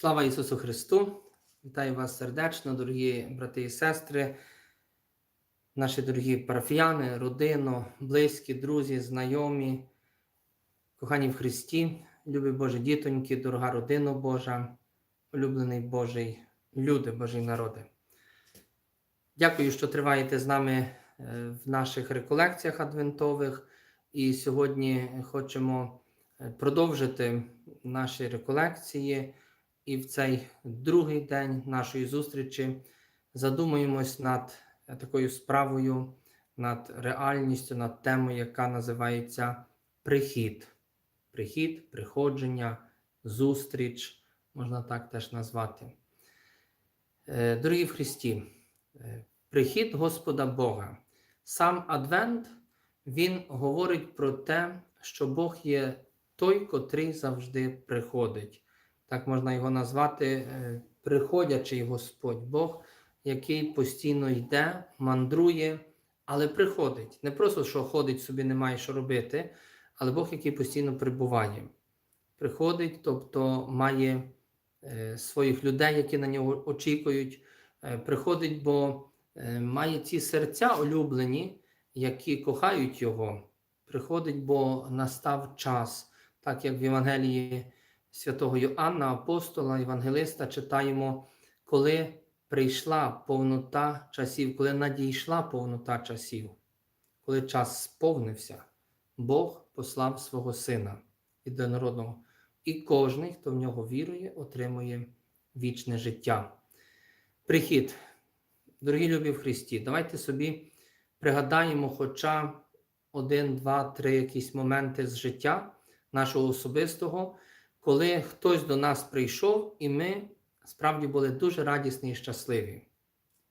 Слава Ісусу Христу! Вітаю вас сердечно, дорогі брати і сестри, наші дорогі парафіяни, родино, близькі, друзі, знайомі, кохані в Христі, любі Божі дітоньки, дорога родина Божа, улюблений Божий, люди, Божий народи. Дякую, що триваєте з нами е, в наших реколекціях адвентових. І сьогодні хочемо е, продовжити наші реколекції. І в цей другий день нашої зустрічі задумаємось над е, такою справою, над реальністю, над темою, яка називається прихід. Прихід, приходження, зустріч, можна так теж назвати. Е, Дорогі в Христі, е, прихід Господа Бога. Сам Адвент він говорить про те, що Бог є той, котрий завжди приходить. Так можна його назвати е, приходячий Господь Бог, який постійно йде, мандрує, але приходить. Не просто що ходить собі, немає що робити, але Бог, який постійно прибуває. Приходить, тобто має е, своїх людей, які на нього очікують. Е, приходить, бо має ці серця улюблені, які кохають Його. Приходить, бо настав час, так як в Євангелії святого Йоанна, апостола, Євангелиста, читаємо, коли прийшла повнота часів, коли надійшла повнота часів, коли час сповнився, Бог послав свого Сина єдинородного. І кожен, хто в нього вірує, отримує вічне життя. Прихід, дорогі любі в Христі, давайте собі пригадаємо хоча один, два, три якісь моменти з життя нашого особистого, коли хтось до нас прийшов, і ми справді були дуже радісні і щасливі.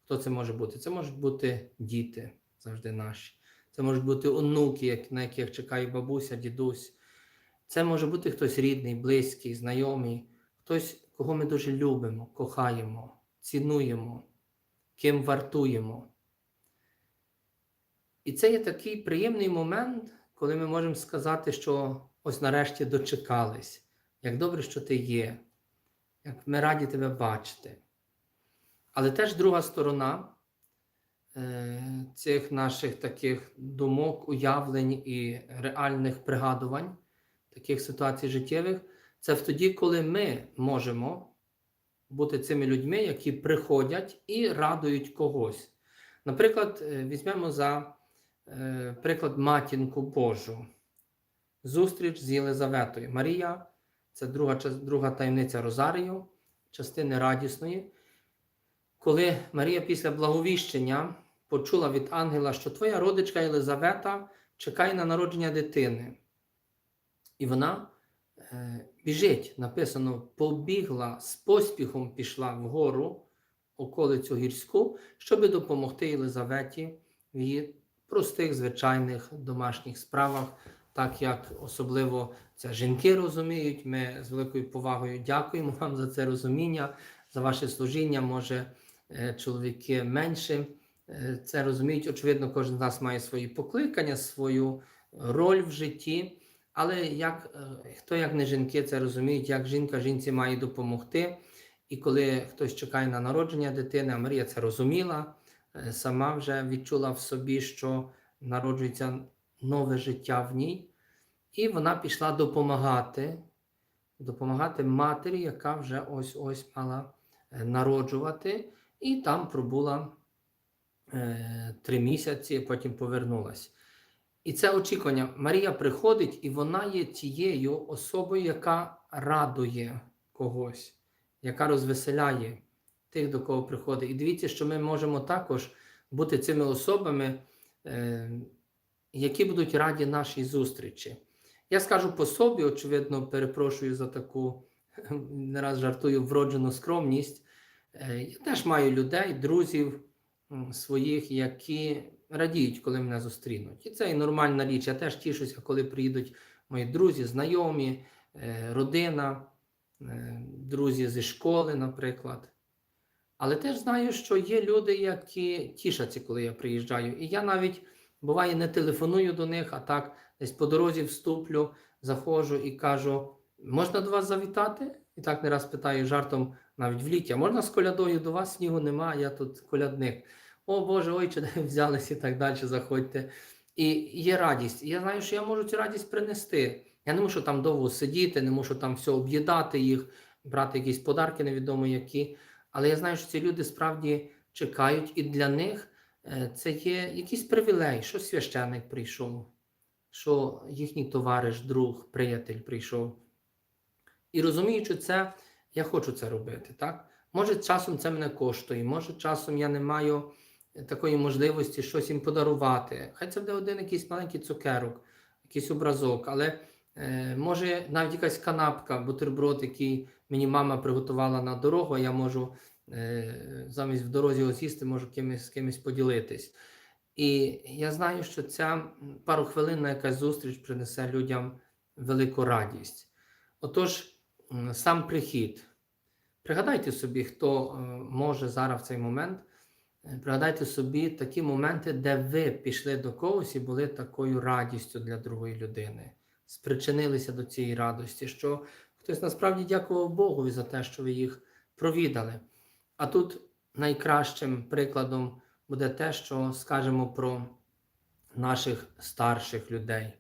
Хто це може бути? Це можуть бути діти завжди наші. Це можуть бути онуки, на яких чекає бабуся, дідусь. Це може бути хтось рідний, близький, знайомий, хтось, кого ми дуже любимо, кохаємо, цінуємо, ким вартуємо. І це є такий приємний момент, коли ми можемо сказати, що ось нарешті дочекались. Як добре, що ти є, як ми раді тебе бачити. Але теж друга сторона е, цих наших таких думок, уявлень і реальних пригадувань, таких ситуацій життєвих, це в тоді, коли ми можемо бути цими людьми, які приходять і радують когось. Наприклад, е, візьмемо за е, приклад матінку Божу. Зустріч з Єлизаветою. Марія це друга, друга таємниця Розарію, частини радісної. Коли Марія після благовіщення почула від ангела, що твоя родичка Єлизавета чекає на народження дитини. І вона е, біжить, написано, побігла з поспіхом пішла вгору околицю гірську, щоб допомогти Єлизаветі в її простих, звичайних домашніх справах так як особливо це жінки розуміють. Ми з великою повагою дякуємо вам за це розуміння, за ваше служіння. Може, е, чоловіки менше е, це розуміють. Очевидно, кожен з нас має свої покликання, свою роль в житті. Але як е, хто як не жінки це розуміють, як жінка жінці має допомогти. І коли хтось чекає на народження дитини, а Марія це розуміла, сама вже відчула в собі, що народжується нове життя в ній, і вона пішла допомагати, допомагати матері, яка вже ось ось мала е, народжувати, і там пробула е, три місяці, потім повернулася. І це очікування. Марія приходить, і вона є тією особою, яка радує когось, яка розвеселяє тих, до кого приходить. І дивіться, що ми можемо також бути цими особами. Е, які будуть раді нашій зустрічі. Я скажу по собі, очевидно, перепрошую за таку, не раз жартую, вроджену скромність. Е, я теж маю людей, друзів своїх, які радіють, коли мене зустрінуть. І це і нормальна річ. Я теж тішуся, коли приїдуть мої друзі, знайомі, е, родина, е, друзі зі школи, наприклад. Але теж знаю, що є люди, які тішаться, коли я приїжджаю. І я навіть. Буває, не телефоную до них, а так десь по дорозі вступлю, заходжу і кажу: можна до вас завітати? І так не раз питаю жартом навіть в літі, а можна з колядою до вас снігу нема, я тут колядник. О Боже, ой, чи взялись і так далі, заходьте. І є радість. І я знаю, що я можу цю радість принести. Я не мушу там довго сидіти, не мушу там все об'їдати їх, брати якісь подарки, невідомо які. Але я знаю, що ці люди справді чекають, і для них е, це є якийсь привілей, що священник прийшов, що їхній товариш, друг, приятель прийшов. І розуміючи це, я хочу це робити. так? Може, часом це мене коштує, може, часом я не маю е, такої можливості щось їм подарувати. Хай це буде один якийсь маленький цукерок, якийсь образок, але е, може навіть якась канапка, бутерброд, який мені мама приготувала на дорогу, а я можу е, замість в дорозі його з'їсти, можу кимось, з кимось поділитись. І я знаю, що ця парохвилинна якась зустріч принесе людям велику радість. Отож, сам прихід. Пригадайте собі, хто е, може зараз в цей момент. е, Пригадайте собі такі моменти, де ви пішли до когось і були такою радістю для другої людини, спричинилися до цієї радості, що хтось насправді дякував Богові за те, що ви їх провідали. А тут найкращим прикладом буде те, що скажемо про наших старших людей,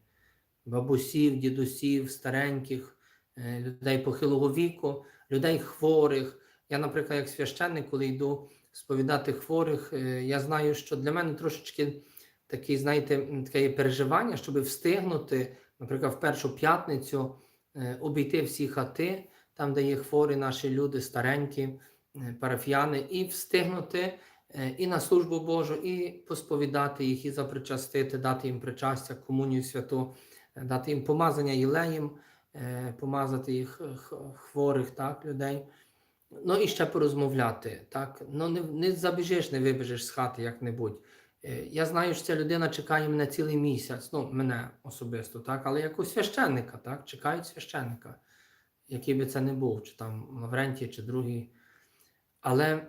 бабусів, дідусів, стареньких, е, людей похилого віку, людей хворих. Я, наприклад, як священник, коли йду сповідати хворих, е, я знаю, що для мене трошечки такий, знаєте, таке переживання, щоб встигнути, наприклад, в першу п'ятницю е, обійти всі хати, там, де є хворі наші люди, старенькі, парафіяни, і встигнути і на службу Божу, і посповідати їх, і запричастити, дати їм причастя, комунію святу, е, дати їм помазання єлеєм, е, помазати їх е, хворих так, людей. Ну і ще порозмовляти. Так? Ну, не, не забіжиш, не вибіжиш з хати як-небудь. Е, Я знаю, що ця людина чекає мене цілий місяць, ну, мене особисто, так, але як у священника, так, чекають священника, який би це не був, чи там Лаврентій, чи другий. Але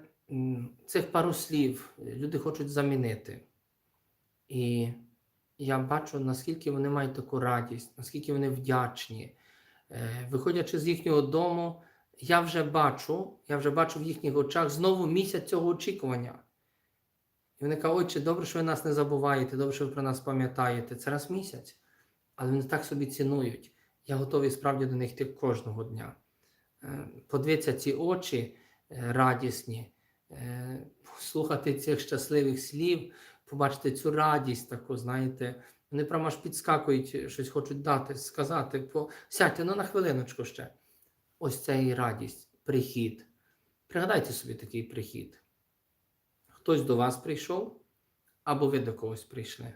цих пару слів люди хочуть замінити. І я бачу, наскільки вони мають таку радість, наскільки вони вдячні. Е, Виходячи з їхнього дому, я вже бачу, я вже бачу в їхніх очах знову місяць цього очікування. І вони кажуть, отче, добре, що ви нас не забуваєте, добре, що ви про нас пам'ятаєте. Це раз місяць. Але вони так собі цінують. Я готовий справді до них йти кожного дня. Е, Подивіться ці очі е, радісні, слухати цих щасливих слів, побачити цю радість таку, знаєте. Вони прямо аж підскакують, щось хочуть дати, сказати. Сядьте ну, на хвилиночку ще. Ось це і радість, прихід. Пригадайте собі такий прихід. Хтось до вас прийшов, або ви до когось прийшли.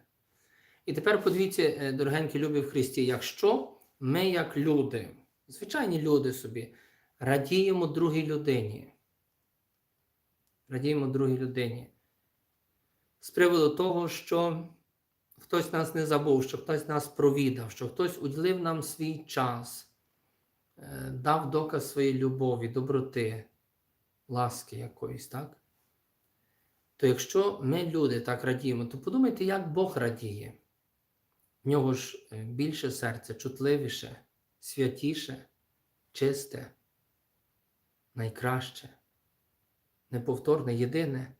І тепер подивіться, е, дорогенькі любі в Христі, якщо ми, як люди, звичайні люди собі, радіємо другій людині, радіємо другій людині з приводу того, що хтось нас не забув, що хтось нас провідав, що хтось уділив нам свій час, е, дав доказ своєї любові, доброти, ласки якоїсь, так? То якщо ми, люди, так радіємо, то подумайте, як Бог радіє. В нього ж е, більше серце, чутливіше, святіше, чисте, найкраще, неповторне, єдине.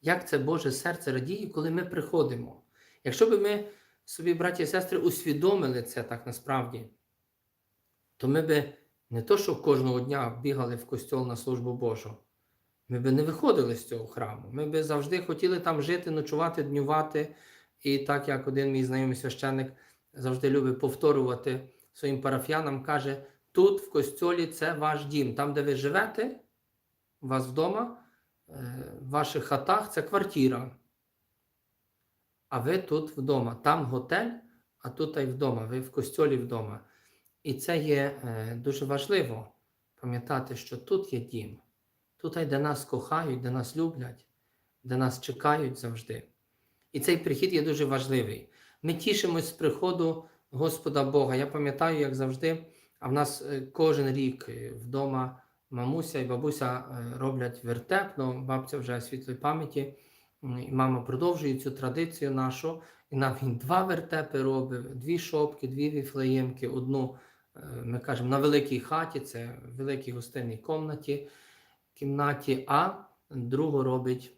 Як це Боже серце радіє, коли ми приходимо? Якщо б ми собі, браті і сестри, усвідомили це так насправді, то ми би не то, що кожного дня бігали в костьол на службу Божу, ми би не виходили з цього храму. Ми би завжди хотіли там жити, ночувати, днювати. І так як один мій знайомий священник завжди любить повторювати своїм парафіянам, каже: тут в костьолі це ваш дім. Там, де ви живете, у вас вдома, е, в ваших хатах це квартира. А ви тут вдома. Там готель, а тут і вдома. Ви в костьолі вдома. І це є е, дуже важливо пам'ятати, що тут є дім. Тут, де нас кохають, де нас люблять, де нас чекають завжди. І цей прихід є дуже важливий. Ми тішимось з приходу Господа Бога. Я пам'ятаю, як завжди, а в нас е, кожен рік вдома мамуся і бабуся е, роблять вертеп, ну, бабця вже світлої пам'яті, і мама продовжує цю традицію нашу. І нам він два вертепи робить, дві шопки, дві віфлеємки, одну ми кажемо, на великій хаті, це в великій гостинній комнаті, кімнаті, а другу робить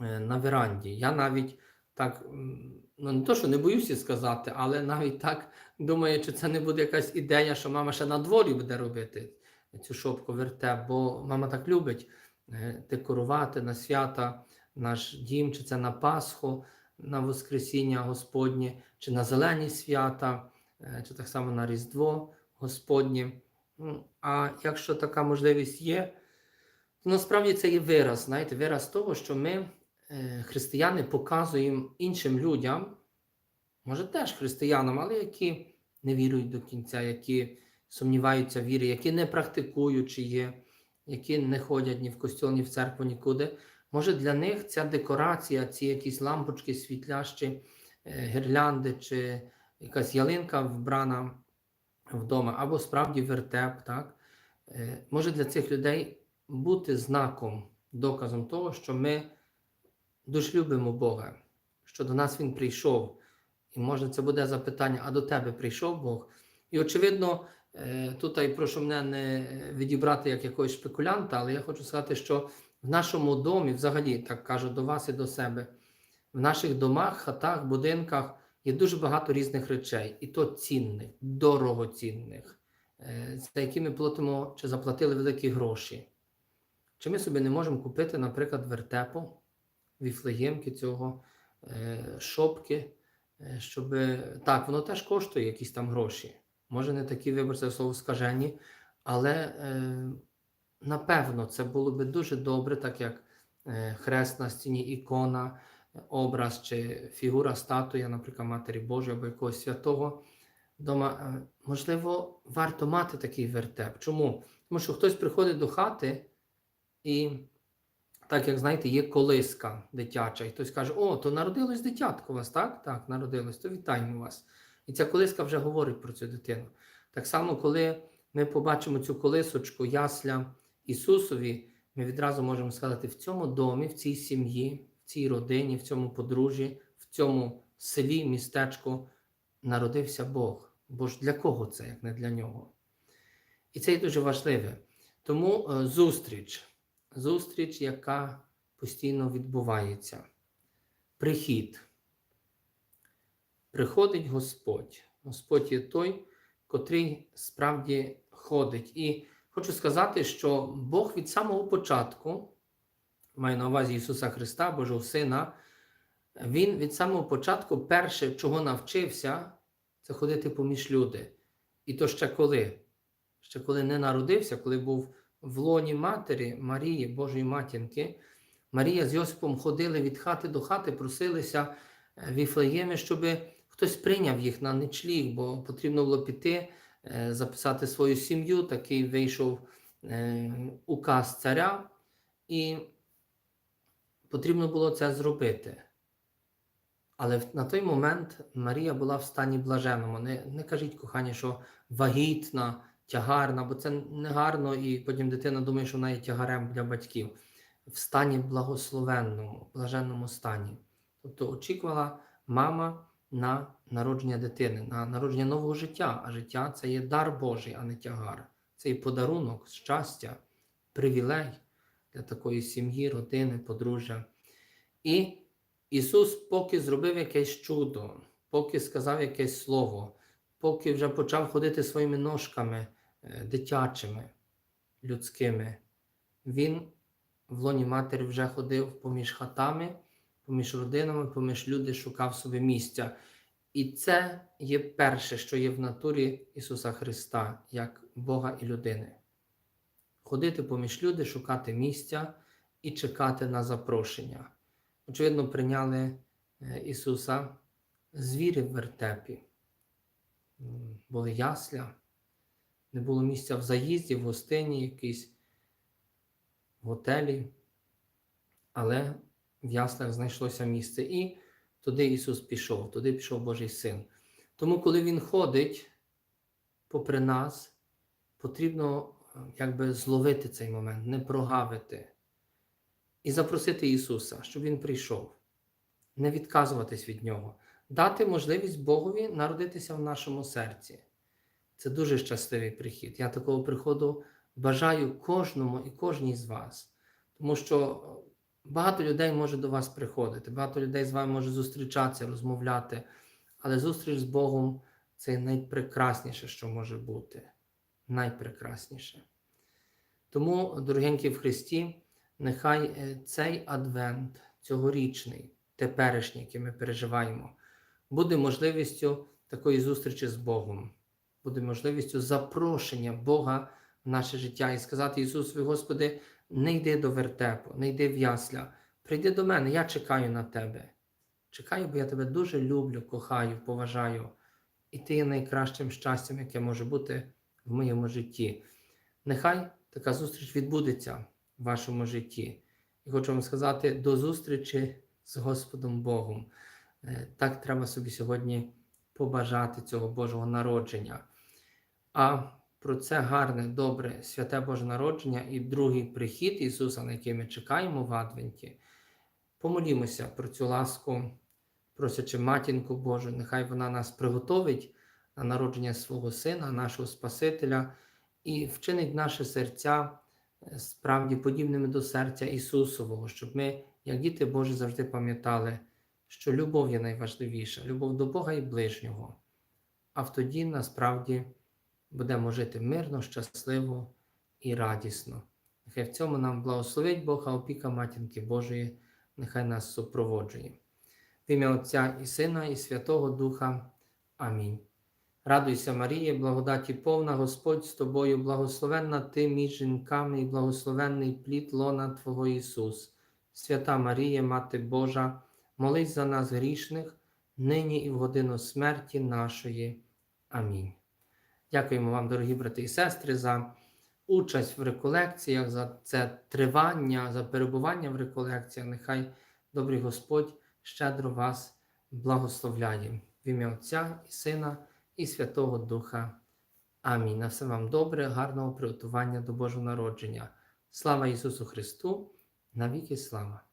е, на веранді. Я навіть так, ну не то, що не боюся сказати, але навіть так думаю, чи це не буде якась ідея, що мама ще на дворі буде робити цю шопку вертеп, бо мама так любить е, декорувати на свята наш дім, чи це на Пасху, на Воскресіння Господнє, чи на зелені свята, е, чи так само на Різдво Господнє. А якщо така можливість є, то насправді це є вираз, знаєте, вираз того, що ми, е, християни, показуємо іншим людям, може теж християнам, але які не вірують до кінця, які сумніваються в вірі, які не практикуючи є, які не ходять ні в костьол, ні в церкву, нікуди. Може для них ця декорація, ці якісь лампочки світлящі, е, гірлянди чи якась ялинка вбрана вдома, або справді вертеп, так? Е, може для цих людей бути знаком, доказом того, що ми дуже любимо Бога, що до нас Він прийшов. І може це буде запитання, а до тебе прийшов Бог? І очевидно, тут я прошу мене не відібрати як якогось спекулянта, але я хочу сказати, що в нашому домі, взагалі, так кажу до вас і до себе, в наших домах, хатах, будинках є дуже багато різних речей, і то цінних, дорогоцінних, е, за які ми платимо чи заплатили великі гроші. Чи ми собі не можемо купити, наприклад, вертепу, віфлеємки цього, е, шопки, е, щоб так, воно теж коштує якісь там гроші. Може, не такі виборці слово скажені, але е, напевно це було би дуже добре, так як е, хрест на стіні, ікона, образ чи фігура статуя, наприклад, Матері Божої або якогось святого. Дома, е, можливо, варто мати такий вертеп. Чому? Тому що хтось приходить до хати і, так як знаєте, є колиска дитяча, і хтось каже: О, то народилось дитятко у вас, так? Так, народилось, то вітаємо вас. І ця колиска вже говорить про цю дитину. Так само, коли ми побачимо цю колисочку ясля Ісусові, ми відразу можемо сказати, в цьому домі, в цій сім'ї, в цій родині, в цьому подружжі, в цьому селі, містечку народився Бог. Бо ж для кого це, як не для нього? І це є дуже важливе. Тому е, зустріч, зустріч, яка постійно відбувається. Прихід. Приходить Господь. Господь є той, котрий справді ходить. І хочу сказати, що Бог від самого початку, маю на увазі Ісуса Христа, Божого Сина, Він від самого початку перше, чого навчився, це ходити поміж люди. І то ще коли? Ще коли не народився, коли був в лоні матері Марії, Божої матінки, Марія з Йосипом ходили від хати до хати, просилися в Іфлеємі, щоб хтось прийняв їх на ничліг, бо потрібно було піти, е, записати свою сім'ю. Такий вийшов е, указ царя, і потрібно було це зробити. Але на той момент Марія була в стані блаженному. Не, не кажіть, кохані, що вагітна, тягарна, бо це не гарно, і потім дитина думає, що вона є тягарем для батьків. В стані благословенному, блаженному стані. Тобто очікувала мама на народження дитини, на народження нового життя. А життя це є дар Божий, а не тягар. Це є подарунок, щастя, привілей для такої сім'ї, родини, подружжя. І Ісус, поки зробив якесь чудо, поки сказав якесь слово, поки вже почав ходити своїми ножками е, дитячими, людськими, Він в лоні матері вже ходив поміж хатами, поміж родинами, поміж люди шукав собі місця. І це є перше, що є в натурі Ісуса Христа, як Бога і людини. Ходити поміж люди, шукати місця і чекати на запрошення. Очевидно, прийняли е, Ісуса звірі в вертепі. Були ясля, не було місця в заїзді, в гостині, якійсь в готелі, але в яслах знайшлося місце. І туди Ісус пішов, туди пішов Божий Син. Тому, коли Він ходить попри нас, потрібно е, якби зловити цей момент, не прогавити і запросити Ісуса, щоб Він прийшов, не відказуватись від Нього, дати можливість Богові народитися в нашому серці. Це дуже щасливий прихід. Я такого приходу бажаю кожному і кожній з вас. Тому що багато людей може до вас приходити, багато людей з вами може зустрічатися, розмовляти, але зустріч з Богом це найпрекрасніше, що може бути. Найпрекрасніше. Тому, дорогенькі в Христі, нехай е, цей адвент, цьогорічний, теперішній, який ми переживаємо, буде можливістю такої зустрічі з Богом, буде можливістю запрошення Бога в наше життя і сказати Ісусові, Господи, не йди до вертепу, не йди в ясля, прийди до мене, я чекаю на Тебе. Чекаю, бо я тебе дуже люблю, кохаю, поважаю, і ти є найкращим щастям, яке може бути в моєму житті. Нехай така зустріч відбудеться в вашому житті. І хочу вам сказати до зустрічі з Господом Богом. Е, Так треба собі сьогодні побажати цього Божого народження. А про це гарне, добре, святе Боже народження і другий прихід Ісуса, на який ми чекаємо в Адвенті. Помолімося про цю ласку, просячи матінку Божу, нехай вона нас приготовить на народження свого Сина, нашого Спасителя, і вчинить наші серця е, справді подібними до серця Ісусового, щоб ми, як діти Божі, завжди пам'ятали, що любов є найважливіша, любов до Бога і ближнього. А тоді насправді будемо жити мирно, щасливо і радісно. Нехай в цьому нам благословить Бог, а опіка Матінки Божої, нехай нас супроводжує. В ім'я Отця і Сина, і Святого Духа. Амінь. Радуйся, Марія, благодаті повна, Господь з тобою, благословенна ти між жінками, і благословенний плід лона Твого Ісус. Свята Марія, Мати Божа, молись за нас грішних, нині і в годину смерті нашої. Амінь. Дякуємо вам, дорогі брати і сестри, за участь в реколекціях, за це тривання, за перебування в реколекціях. Нехай добрий Господь щедро вас благословляє. В ім'я Отця і Сина і Святого Духа. Амінь. На все вам добре, гарного приготування до Божого народження. Слава Ісусу Христу! Навіки слава!